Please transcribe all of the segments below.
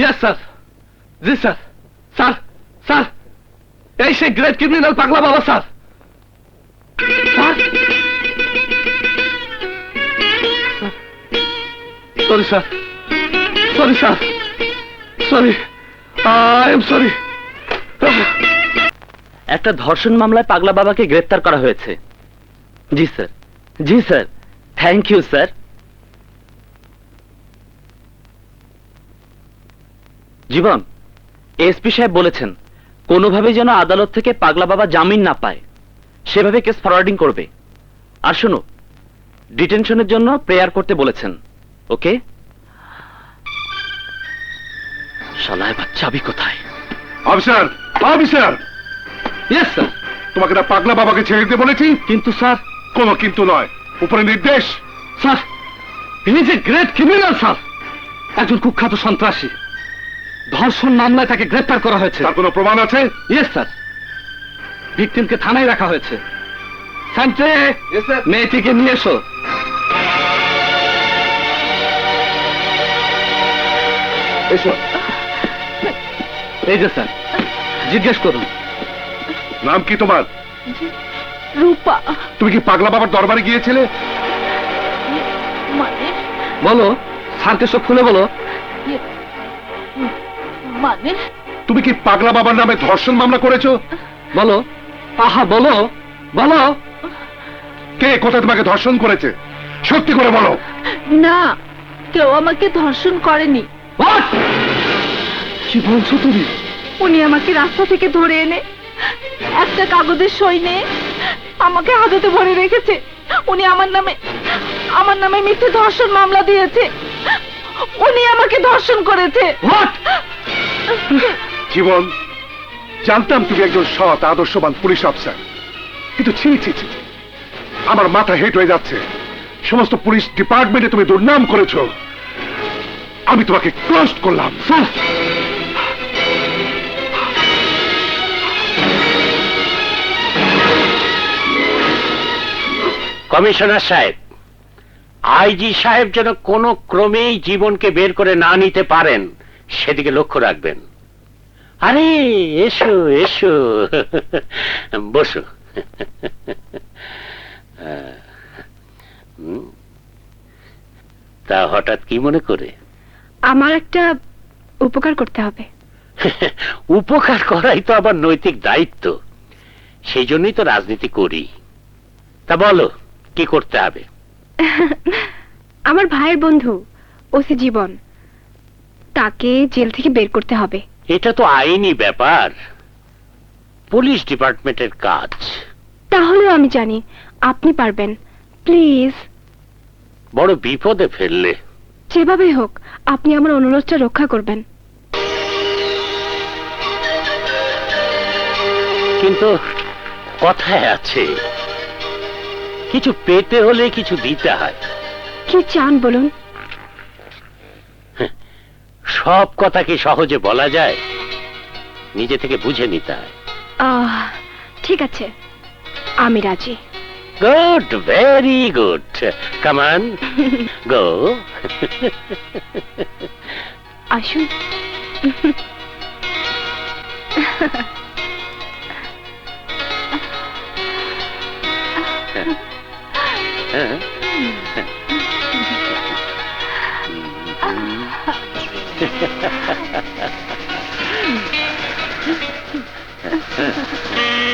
Yes sir জি sir sir sir এই great criminal Pagla Baba sir sir sorry sir sorry sir sorry I am sorry একটা ধর্ষণ মামলায় পাগলা বাবাকে গ্রেফতার করা হয়েছে। জি sir G sir thank you sir Jibon SP সাহেব বলেছেন কোনোভাবেই যেন আদালত থেকে পাগলা বাবা জামিন না পায়। সেভাবে কেস ফরওয়ার্ডিং করবে। আর শোনো ডিটেনশনের জন্য প্রেয়ার করতে বলেছেন ওকে? শালায় বাচ্চা আবি কোথায়? Officer officer! ইয়েস স্যার তোমাকে না পাগলা বাবাকে ছেড়ে দিতে বলেছি? কিন্তু স্যার কোনো কিন্তু নয় উপরে নির্দেশ। স্যার ইনি যে গ্রেট ক্রিমিনাল স্যার একজন কুখ্যাত সন্ত্রাসী। ধর্ষণ মামলায় তাকে গ্রেফতার করা হয়েছে। তার কোনো প্রমাণ আছে? ইয়েস স্যার ভিকটিমকে থানায় রাখা হয়েছে। স্যান্টে মেয়েটিকে নিয়ে এসো। এসো। এই যে স্যার জিজ্ঞেস করুন। নাম কি তোমার? রূপা। তুমি কি পাগলা বাবার দরবারে গিয়েছিলে? মানে? বলো স্যারকে সব খুলে বলো। ইয়ে, মানে তুমি কি পাগলা বাবার নামে ধর্ষণ মামলা করেছ? বলো। আহা বলো। বলো। কে কোথায় তোমাকে ধর্ষণ করেছে? সত্যি করে বলো। না কেউ আমাকে ধর্ষণ করেনি। কি বলছো তুমি? উনি আমাকে রাস্তা থেকে ধরে এনে একটা কাগজের সই নিয়ে আমাকে হাজতে ভরে রেখেছে। উনি আমার নামে আমার নামে মিথ্যে ধর্ষণ মামলা দিয়েছে। উনি আমাকে ধর্ষণ করেছে? জীবন, জানতাম তুমি একজন সৎ, আদর্শবান পুলিশ অফিসার। কিন্তু ছি ছি ছি। আমার মাথা হেট হয়ে যাচ্ছে। সমস্ত পুলিশ ডিপার্টমেন্টে তুমি দুর্নাম করেছ। আমি তোমাকে ক্রস্ট করলাম। কমিশনার সাহেব, আইজি সাহেব যেন কোনো ক্রমেই জীবনকে বের করে না নিতে পারেন। সেদিকে লক্ষ্য রাখবেন। আরে এসো এসো। বসো। তা হঠাৎ কি মনে করে? আমার একটা উপকার করতে হবে। উপকার করাই তো আবার নৈতিক দায়িত্ব। সেই জন্যই তো রাজনীতি করি। তা বলো কি করতে হবে? আমার ভাইয়ের বন্ধু ওসি জীবন। তাকে জেল থেকে বের করতে হবে। এটা তো আইনি ব্যাপার। পুলিশ ডিপার্টমেন্টের কাজ। তাহলেও আমি জানি আপনি পারবেন। প্লিজ। বড় বিপদে ফেললে। যেভাবেই হোক আপনি আমার অনুরোধটা রক্ষা করবেন। কিন্তু কথায় আছে কিছু পেতে হলে কিছু দিতে হয়। কি চান বলুন? সব কথা কি সহজে বলা যায়? নিজে থেকে বুঝে নিতে হয় আহ, ঠিক আছে। আমি রাজি। Good very good. Come on go. আসুন। হ্যাঁ। Ha ha ha.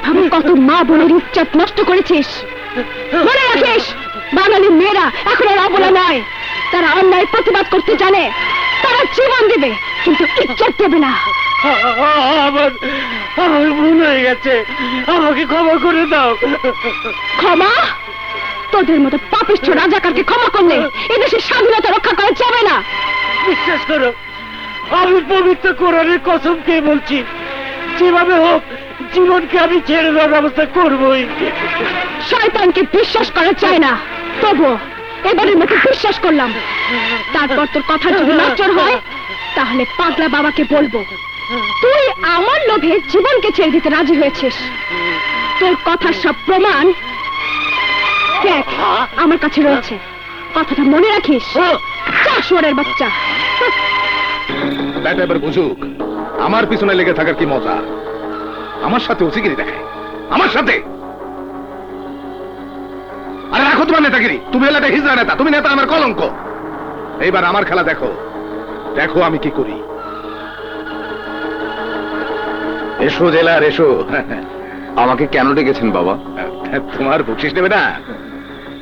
এভাবে কত মা বোনের ইজ্জত নষ্ট করেছিস। মনে রাখিস বাঙালি মেয়েরা এখন আর অবলা নয়। তারা অন্যায় প্রতিবাদ করতে জানে তারা জীবন দেবে কিন্তু ইজ্জত দেবে না। আমার আমার ভুল হয়ে গেছে। আমাকে ক্ষমা করে দাও। ক্ষমা? তোদের মতো পাপিষ্ঠ রাজাকারকে ক্ষমা করলে এদেশের স্বাধীনতা রক্ষা করা যাবে না। বিশ্বাস করো আমি পবিত্র কোরআনের কসম খেয়ে বলছি। যেভাবে হোক জীবনকে আমি ছেড়ে দেওয়ার ব্যবস্থা করবই। শয়তানকে বিশ্বাস করা চায় না। তবু এবারের মতো বিশ্বাস করলাম। তারপর তোর কথা যদি নচর হয় তাহলে পাগলা বাবাকে বলব। তুই আমার লোভে জীবনকে ছেড়ে দিতে রাজি হয়েছিস। তোর কথার সব প্রমাণ দেখ আমার কাছে রয়েছে। কথাটা মনে রাখিস? চাষোয়ারের বাচ্চা। ব্যাটা এবার বুঝুক আমার পিছনে লেগে থাকার কি মজা? আমার সাথে উচিগিরি দেখায়। আমার সাথে! আরে রাখো তোমার নেতাগিরি। তুমি এলাকা হিজড়া নেতা তুমি নেতা আমার কলঙ্ক। এইবার আমার খেলা দেখো। দেখো আমি কি করি। এসো জেলার এসো। আমাকে কেন ডেকেছেন বাবা? তোমার বকশিস নেবে না।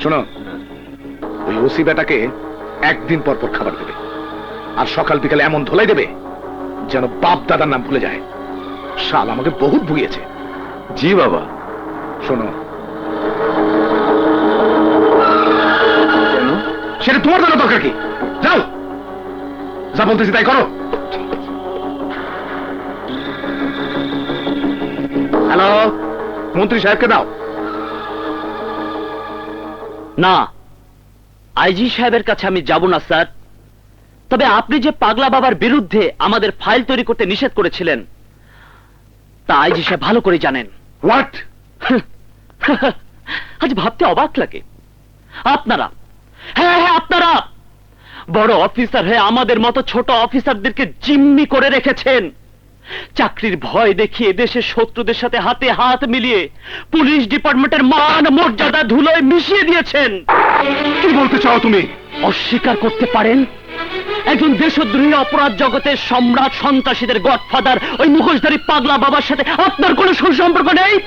শোনো ওই ওসি বেটাকে একদিন পর পর খাবার দেবে। আর সকাল বিকালে এমন ধোলাই দেবে যেন বাপ দাদার নাম ভুলে যায়। শাল আমাকে বহুত ভুগিয়েছে। জি বাবা। শোনো। সেটা তোমার জানা দরকার কি? যাও। যা বলতেছি তাই করো। হ্যালো মন্ত্রী সাহেবকে দাও। না আইজি সাহেবের কাছে আমি যাব না স্যার। তবে আপনি যে পাগলা বাবার বিরুদ্ধে আমাদের ফাইল তৈরি করতে নিষেধ করেছিলেন তা আইজি সাহেব ভালো করে জানেন। হোয়াট আজ ভাবতে অবাক লাগে। আপনারা হ্যাঁ হ্যাঁ আপনারা! বড় অফিসার হয়ে আমাদের মতো ছোট অফিসারদেরকে জিম্মি করে রেখেছেন। চাকরির ভয় দেখিয়ে দেশের শত্রুদের সাথে হাতে হাত মিলিয়ে পুলিশ ডিপার্টমেন্টের মান মর্যাদা ধুলোয় মিশিয়ে দিয়েছেন। কি বলতে চাও তুমি? অস্বীকার করতে পারেন? একজন দেশদ্রোহী অপরাধ জগতের সম্রাট সন্ত্রাসীদের গডফাদার ওই মুখোশধারী পাগলা বাবার সাথে আপনার কোনো সুসম্পর্ক নেই?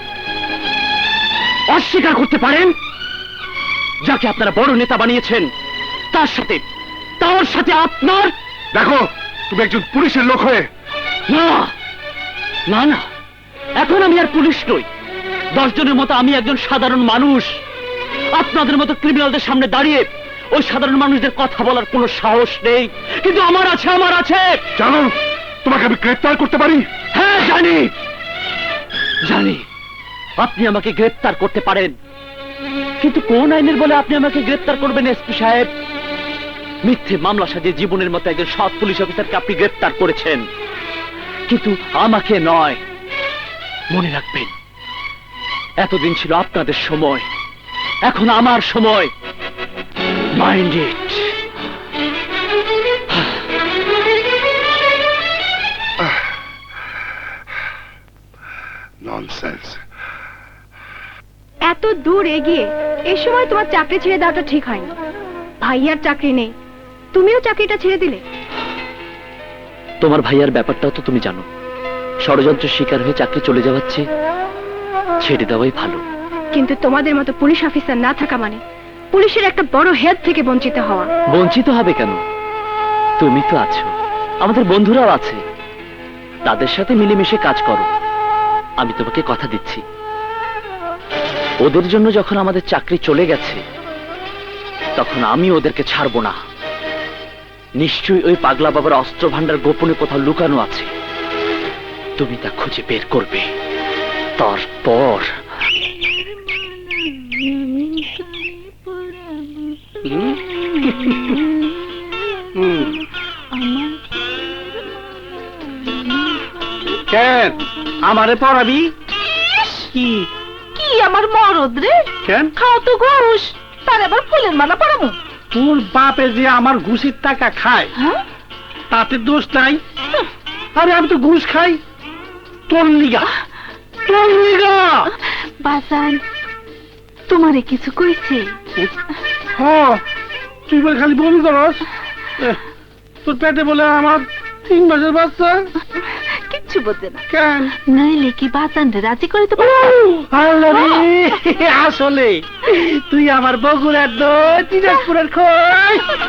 অস্বীকার করতে পারেন? যাকে আপনারা বড় নেতা বানিয়েছেন তার সাথে তার সাথে আপনার দেখো তুমি একজন পুলিশের লোক হয়ে। না না না। এখন আমি আর পুলিশ নই। দশ জনের মতো আমি একজন সাধারণ মানুষ। আপনাদের মতো ক্রিমিনালদের সামনে দাঁড়িয়ে ওই সাধারণ মানুষদের কথা বলার কোনো সাহস নেই। কিন্তু আমার আছে আমার আছে। জানো তোমাকে আমি গ্রেপ্তার করতে পারি? হ্যাঁ জানি। জানি। আপনি আমাকে গ্রেপ্তার করতে পারেন। কিন্তু কোন আইনের বলে আপনি আমাকে গ্রেপ্তার করবেন এসপি সাহেব? মিথ্যে মামলা সাজিয়ে জীবনের মতো একজন সৎ পুলিশ অফিসারকে আপনি গ্রেপ্তার করেছেন। কিন্তু আমাকে নয়। মনে রাখবেন এতদিন ছিল আপনাদের সময়। এখন আমার সময়। ইট ননসেন্স এত দূর এগিয়ে এই সময় তোমার চাকরি ছেড়ে দেওয়াটা ঠিক হয়নি। ভাইয়ার চাকরি নেই। তুমিও চাকরিটা ছেড়ে দিলে। তোমার ভাইয়ার ব্যাপারটাও তো তুমি জানো। ষড়যন্ত্রের শিকার হয়ে চাকরি চলে যাওয়াচ্ছে ছেড়ে দেওয়াই ভালো। কিন্তু তোমাদের মতো পুলিশ অফিসার না থাকা মানে পুলিশের একটা বড় হেড থেকে বঞ্চিত হওয়া। বঞ্চিত হবে কেন? তুমি তো আছো। আমাদের বন্ধুরাও আছে। তাদের সাথে মিলেমিশে কাজ করো। আমি তোমাকে কথা দিচ্ছি। ওদের জন্য যখন আমাদের চাকরি চলে গেছে, তখন আমি ওদেরকে ছাড়বো না। নিশ্চয়ই ওই পাগলা বাবার অস্ত্র ভান্ডার গোপনে কোথাও লুকানো আছে। তুমি তা খুঁজে বের করবে। তারপর কেন? আমারে পড়াবি? কি? কি আমার মরদ রে? কেন? খাও তো ঘুষ। তার আবার ফুলের মালা পরামু তোর বাপে যে আমার ঘুষের টাকা খায় হ্যাঁ? তাতে দোষ নাই। আরে আমি তো ঘুষ খাই। তোর লিগা। তোর লিগা। বাজান তোমারে কিছু কইছে। হ তুই বলে খালি বমি করস? তোর পেটে বলে আমার তিন মাসের বাচ্চা। কিচ্ছু বলতে না। কেন? নইলে কি বাজান রাজি করে তো আসলে তুই আমার বগুড়ার দই দিনাজপুরের খই।